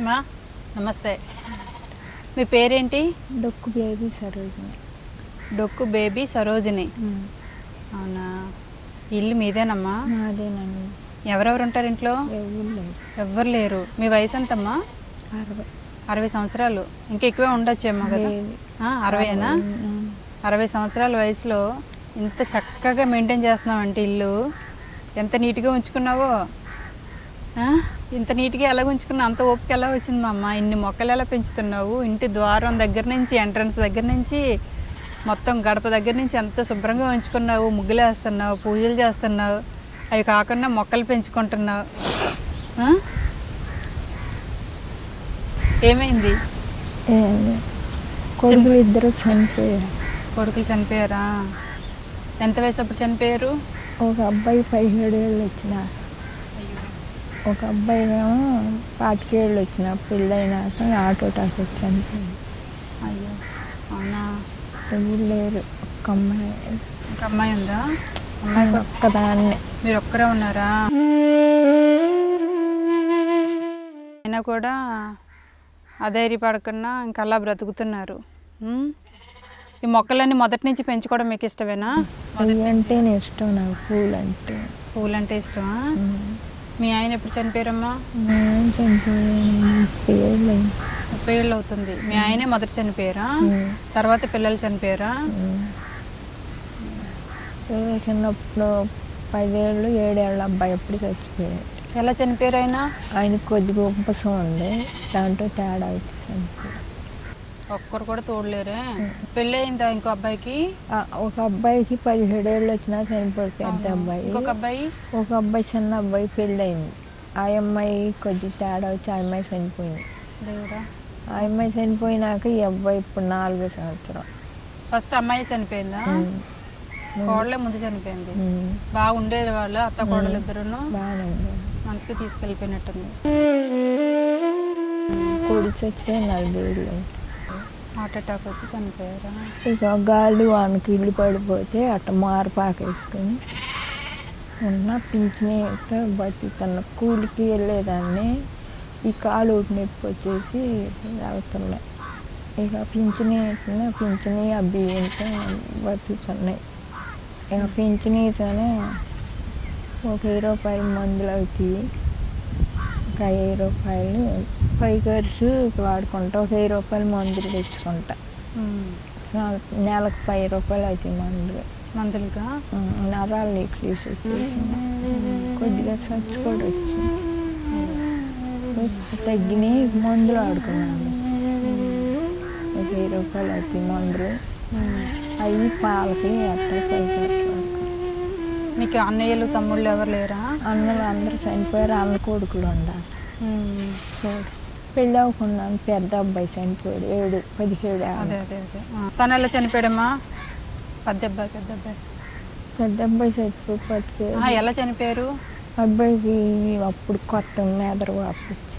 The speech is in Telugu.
మా నమస్తే. మీ పేరేంటి? డొక్కు బేబీ సరోజిని. డొక్కు బేబీ సరోజిని. అవునా? ఇల్లు మీదేనమ్మా? నాదేనండి ఎవరెవరు ఉంటారు ఇంట్లో? ఎవరు లేరు. మీ వయసు ఎంతమ్మా అరవై. అరవై సంవత్సరాలు. ఇంకా ఎక్కువే ఉండొచ్చేమో కదా? అరవైనా. అరవై సంవత్సరాల వయసులో ఇంత చక్కగా మెయింటైన్ చేస్తున్నావంటే ఇల్లు. ఎంత నీట్గా ఉంచుకున్నావో. ఆ? ఇంత నీట్గా ఎలా ఉంచుకున్నావు అంత ఓపిక ఎలా వచ్చింది మా అమ్మ ఇన్ని మొక్కలు ఎలా పెంచుతున్నావు? ఇంటి ద్వారం దగ్గర నుంచి ఎంట్రన్స్ దగ్గర నుంచి మొత్తం గడప దగ్గర నుంచి ఎంత శుభ్రంగా ఉంచుకున్నావు? ముగ్గులు వేస్తున్నావు పూజలు చేస్తున్నావు? అవి కాకుండా మొక్కలు పెంచుకుంటున్నావు? ఏమైంది? కొడుకులు ఇద్దరు చనిపోయారు. కొడుకులు చనిపోయారా? ఎంత వయసు అప్పుడు చనిపోయారు? ఒక అబ్బాయి పదిహేడు ఏళ్ళు వచ్చిన ఒక అబ్బాయి ఏమో పాతికేళ్ళు వచ్చిన పెళ్ళైనాక ఆటో టాక్ వచ్చి చనిపోయింది అయ్యో అవునా? ఎవరు లేరు. ఒక్క అమ్మాయి. ఇంకా అమ్మాయి ఉందా? అమ్మాయి ఒక్కదాన్నే. మీరు ఒక్కరే ఉన్నారా? అయినా కూడా అధైర్యపడకుండా ఇంకా అలా బ్రతుకుతున్నారు? ఈ మొక్కలన్నీ మొదటి నుంచి పెంచుకోవడం మీకు ఇష్టమేనా? అంటేనే ఇష్టం నాకు పూలు అంటే. పూలంటే ఇష్టమా? మీ ఆయన ఎప్పుడు చనిపోయారమ్మా? ముప్పై ఏళ్ళు అవుతుంది. మీ ఆయనే మొదట చనిపోయారా? తర్వాత పిల్లలు చనిపోయారా? చిన్నప్పుడు పదేళ్ళు ఏడేళ్ళ అబ్బాయి ఎప్పుడు చచ్చిపోయాడు. ఎలా చనిపోయారు ఆయన? ఆయన కొద్దిగా ఉపసం ఉంది. దాంట్లో తేడా వచ్చి చనిపోయాడు. ఒక్కరు కూడా తోడలేరే. పెళ్ళి అయిందా ఇంకో అబ్బాయికి? ఆ, ఒక అబ్బాయికి పదిహేడు ఏళ్ళు వచ్చినా చనిపోయాడు పెద్ద అబ్బాయి. ఇంకొక అబ్బాయి? ఒక అబ్బాయి చిన్న అబ్బాయి పెళ్ళయింది. ఆ అమ్మాయి కొద్ది తేడా వచ్చి ఆ అమ్మాయి చనిపోయింది. దేవుడా? ఆ అమ్మాయి చనిపోయినాక ఈ అబ్బాయి ఇప్పుడు నాలుగో సంవత్సరం. ఫస్ట్ అమ్మాయి చనిపోయిందా? కోడలే ముందు చనిపోయింది. ఉమ్. బాగా ఉండేది వాళ్ళు అత్త కోడలు ఇద్దరును బాగానే ఉంది. అందుకే తీసుకెళ్ళిపోయినట్టుంది. కొడుకు చచ్చిపోయి నలభై ఏళ్ళు హార్ట్ అటాక్ వచ్చి చనిపోయారా? ఇక గాలి వానికి ఇల్లు పడిపోతే అట్ట మారు వేసుకొని ఉన్న పింఛనీతో బతుకుతున్న కూలికి వెళ్ళేదాన్ని. ఈ కాలు ఒకటి నొప్పి వచ్చేసి అవుతున్నాయి ఇక పింఛనీ ఎట్టినా పింఛనీ ఆ బియ్యంతో బతుకుతున్నాయి. ఇక పింఛనీతోనే ఒక ఇరవై రూపాయలు మందులు అవుతాయి. ఒక వెయ్యి రూపాయలు పై ఖర్చు వాడుకుంటా. ఒక వెయ్యి రూపాయలు మందులు తెచ్చుకుంటా. నెలకు పది రూపాయలు అవుతాయి మందులు. మందులుగా నరాలు వచ్చేసింది కొద్దిగా చచ్చి కూడా వచ్చి తగ్గినాయి మందులు ఆడుకున్నాను ఒక వెయ్యి రూపాయలు అవుతాయి మందులు. అవి పాలకి అట్లా పై ఖర్చు వాడుకున్నాం. మీకు అన్నయ్యలు తమ్ముళ్ళు ఎవరు లేరా? అన్నలు అందరూ చనిపోయారు అన్న కొడుకులు ఉండాలి. పెళ్ళి అవ్వకున్నాను పెద్ద అబ్బాయి చనిపోయాడు ఏడు పదిహేడు. అదే అదే అదే. తను ఎలా చనిపోయాడమ్మా? పెద్ద అబ్బాయి పెద్ద అబ్బాయి. పెద్ద అబ్బాయి చచ్చిపోయి ఎలా చనిపోయారు? అబ్బాయికి అప్పుడు కొత్త మేదరు వాపు వచ్చింది